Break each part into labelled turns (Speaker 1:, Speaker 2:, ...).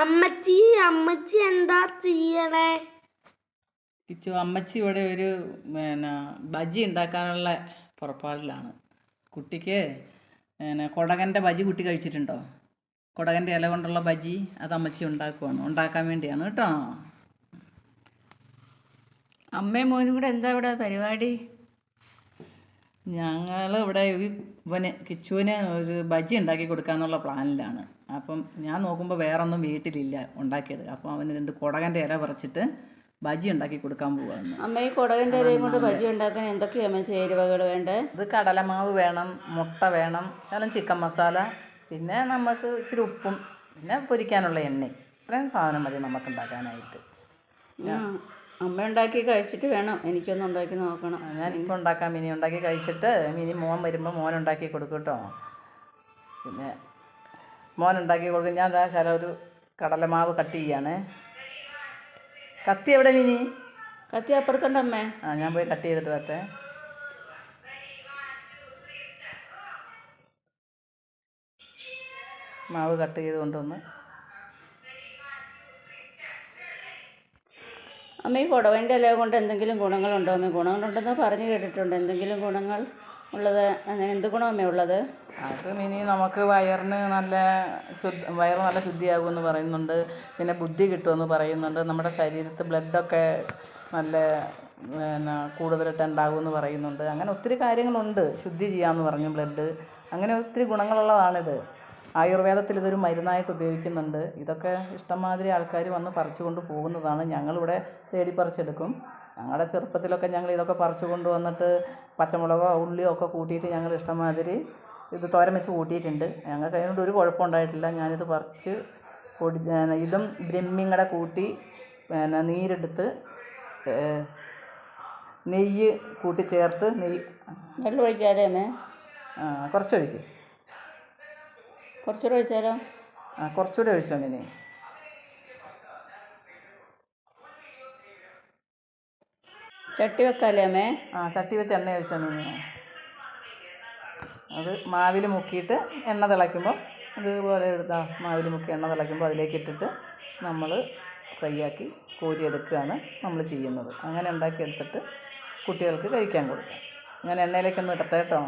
Speaker 1: അമ്മച്ചി അമ്മച്ചി എന്താ ചെയ്യണേ?
Speaker 2: കിച്ചു അമ്മച്ചി ഇവിടെ ഒരു പിന്നെ ബജി ഉണ്ടാക്കാനുള്ള പുറപ്പാടിലാണ്. കുട്ടിക്ക് പിന്നെ കൊടകന്റെ ബജി കുട്ടി കഴിച്ചിട്ടുണ്ടോ? കൊടകന്റെ ഇല കൊണ്ടുള്ള ബജി അത് അമ്മച്ചി ഉണ്ടാക്കുവാണ്. ഉണ്ടാക്കാൻ വേണ്ടിയാണ് കേട്ടോ.
Speaker 3: അമ്മയും മോനും കൂടെ എന്താ ഇവിടെ പരിപാടി?
Speaker 2: ഞങ്ങൾ ഇവിടെ ഇവന് കിച്ചുവിന് ഒരു ബജി ഉണ്ടാക്കി കൊടുക്കാന്നുള്ള പ്ലാനിലാണ്. അപ്പം ഞാൻ നോക്കുമ്പോൾ വേറൊന്നും വീട്ടിലില്ല ഉണ്ടാക്കിയത്. അപ്പം അവന് രണ്ട് കുടകന്റെ ഇല പറിച്ചിട്ട് ബജി ഉണ്ടാക്കി കൊടുക്കാൻ പോവാണ്
Speaker 3: അമ്മ ഈ കുടകന്റെ ഇലയും കൊണ്ട് ബജി ഉണ്ടാക്കാൻ എന്തൊക്കെയാ അമ്മ ചേരുവകൾ വേണ്ടത്
Speaker 2: ഇത് കടലമാവ് വേണം മുട്ട വേണം ശകലം ചിക്കൻ മസാല പിന്നെ നമുക്ക് ഇച്ചിരി ഉപ്പും പിന്നെ പൊരിക്കാനുള്ള എണ്ണ. ഇത്രയും സാധനം മതി നമുക്ക് ഉണ്ടാക്കാനായിട്ട്.
Speaker 3: അമ്മ ഉണ്ടാക്കി കഴിച്ചിട്ട് വേണം. എനിക്കൊന്ന് ഉണ്ടാക്കി നോക്കണം.
Speaker 2: ഞാൻ ഇപ്പം ഉണ്ടാക്കാം. മിനി ഉണ്ടാക്കി കഴിച്ചിട്ട് മിനി മോൻ വരുമ്പോൾ മോൻ ഉണ്ടാക്കി കൊടുക്കും കേട്ടോ. പിന്നെ മോൻ ഉണ്ടാക്കി കൊടുക്കും. ഞാൻ എന്താ ശാല ഒരു കടലമാവ് കട്ട് ചെയ്യാണ്. കത്തി എവിടെ മിനി?
Speaker 3: കത്തി അപ്പുറത്തുണ്ട് അമ്മേ.
Speaker 2: ആ ഞാൻ പോയി കട്ട് ചെയ്തിട്ട് വരട്ടെ. മാവ് കട്ട് ചെയ്ത് കൊണ്ടുവന്ന്
Speaker 3: അമ്മ ഈ കുടവന്റെ ഇല കൊണ്ട് എന്തെങ്കിലും ഗുണങ്ങളുണ്ടോ? അമ്മ ഗുണങ്ങളുണ്ടെന്ന് പറഞ്ഞു കേട്ടിട്ടുണ്ട്. എന്തെങ്കിലും ഗുണങ്ങൾ ഉള്ളത് എന്ത് ഗുണമേ ഉള്ളത്?
Speaker 2: അത് ഇനി നമുക്ക് വയറിന് നല്ല വയറ് നല്ല ശുദ്ധിയാകുമെന്ന് പറയുന്നുണ്ട്. പിന്നെ ബുദ്ധി കിട്ടുമെന്ന് പറയുന്നുണ്ട്. നമ്മുടെ ശരീരത്ത് ബ്ലഡൊക്കെ നല്ല പിന്നെ കൂടുതലായിട്ട് ഉണ്ടാകുമെന്ന് പറയുന്നുണ്ട്. അങ്ങനെ ഒത്തിരി കാര്യങ്ങളുണ്ട്. ശുദ്ധി ചെയ്യാമെന്ന് പറഞ്ഞു ബ്ലഡ്. അങ്ങനെ ഒത്തിരി ഗുണങ്ങളുള്ളതാണിത്. ആയുർവേദത്തിൽ ഇതൊരു മരുന്നായിട്ട് ഉപയോഗിക്കുന്നുണ്ട്. ഇതൊക്കെ ഇഷ്ടംമാതിരി ആൾക്കാർ വന്ന് പറിച്ചുകൊണ്ട് പോകുന്നതാണ്. ഞങ്ങളിവിടെ തേടി പറിച്ചെടുക്കും ഞങ്ങളുടെ ചെറുപ്പത്തിലൊക്കെ ഞങ്ങൾ ഇതൊക്കെ പറിച്ചു കൊണ്ട് വന്നിട്ട് പച്ചമുളകോ ഉള്ളിയോ ഒക്കെ കൂട്ടിയിട്ട് ഞങ്ങൾ ഇഷ്ടംമാതിരി ഇത് തോരൻ വെച്ച് കൂട്ടിയിട്ടുണ്ട്. ഞങ്ങൾക്ക് അതിനോട് ഒരു കുഴപ്പമുണ്ടായിട്ടില്ല ഞാനിത് പറിച്ച് പൊടി ഇതും ബ്രഹ്മിയും കൂടെ കൂട്ടി പിന്നെ നീരെടുത്ത് നെയ്യ് കൂട്ടി ചേർത്ത് നെയ്യ്
Speaker 3: വെള്ളം ഒഴിക്കാതെ അമ്മേ?
Speaker 2: ആ, കുറച്ചൊഴിക്ക്
Speaker 3: കുറച്ചുകൂടെ ഒഴിച്ചാലോ?
Speaker 2: ആ കുറച്ചുകൂടെ ഒഴിച്ചോ മിനി.
Speaker 3: ചട്ടി വെക്കാല്ലേ അമ്മേ?
Speaker 2: ആ ചട്ടി വെച്ച് എണ്ണ ഒഴിച്ചോ മിനി. അത് മാവിൽ മുക്കിയിട്ട് എണ്ണ തിളയ്ക്കുമ്പോൾ ഇതുപോലെ എടുത്താൽ മാവിൽ മുക്കി എണ്ണ തിളയ്ക്കുമ്പോൾ അതിലേക്ക് ഇട്ടിട്ട് നമ്മൾ ഫ്രൈ ആക്കി കോരിയെടുക്കുകയാണ് നമ്മൾ ചെയ്യുന്നത്. അങ്ങനെ ഉണ്ടാക്കിയെടുത്തിട്ട് കുട്ടികൾക്ക് കഴിക്കാൻ കൊടുക്കാം. ഞാൻ എണ്ണയിലേക്കൊന്ന് ഇടട്ടെ കേട്ടോ.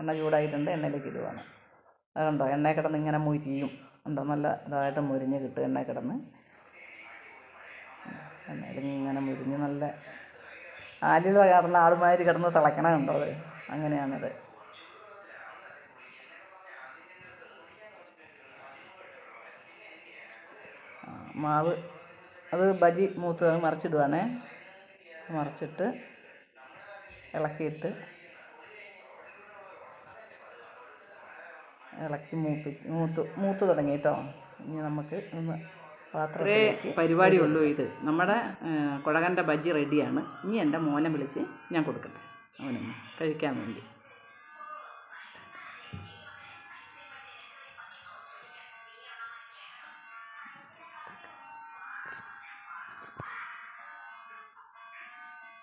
Speaker 2: എണ്ണ ചൂടായിട്ടുണ്ട് എണ്ണയിലേക്ക് ഇടുവാണ്. അതുണ്ടോ എണ്ണ കിടന്ന് ഇങ്ങനെ മുരിയും. ഉണ്ടോ നല്ല ഇതായിട്ട് മുരിഞ്ഞ് കിട്ടും എണ്ണ കിടന്ന്. എണ്ണയിൽ ഇങ്ങനെ മുരിഞ്ഞ് നല്ല ആലിൽ കിടന്ന ആളുമാതിരി കിടന്ന് തിളയ്ക്കണമുണ്ടോ അത്? അങ്ങനെയാണത്. മാവ്. അത് ബജി മൂത്ത് മറിച്ചിടുവാണേ. മറിച്ചിട്ട് ഇളക്കിയിട്ട് ഇളക്കി മൂപ്പി മൂത്ത് മൂത്ത് തുടങ്ങി കേട്ടോ. ഇനി നമുക്ക് ഒന്ന് പരിപാടി ഉള്ളൂ ഇത്. നമ്മുടെ കുഴകന്റെ ബജി റെഡിയാണ്. ഇനി എന്റെ മോനെ വിളിച്ച് ഞാൻ കൊടുക്കട്ടെ. അവനൊന്ന് കഴിക്കാൻ വേണ്ടി.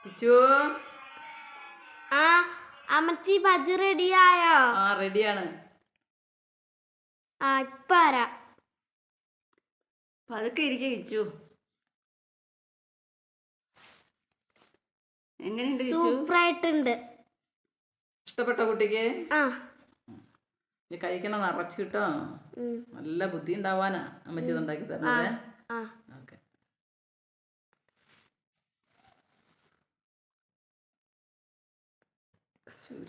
Speaker 2: പിച്ചു.
Speaker 1: ആ അമ്മച്ചി ബജി റെഡിയായോ
Speaker 2: ആ റെഡിയാണ്
Speaker 1: ആ ഇപ്പൊ വരാം.
Speaker 3: പതുക്കെ ഇരിക്കെ കിച്ചു. എങ്ങനെയുണ്ട്
Speaker 1: സൂപ്പറായിട്ടുണ്ട്.
Speaker 2: ഇഷ്ടപ്പെട്ട കുട്ടിക്ക്?
Speaker 1: ആ.
Speaker 2: കഴിക്കണം നിറച്ച് കിട്ടോ. നല്ല ബുദ്ധി ഉണ്ടാവാനാ അമ്മച്ചി ഇതുണ്ടാക്കി തരുന്നത്.
Speaker 1: ആ.
Speaker 2: そうい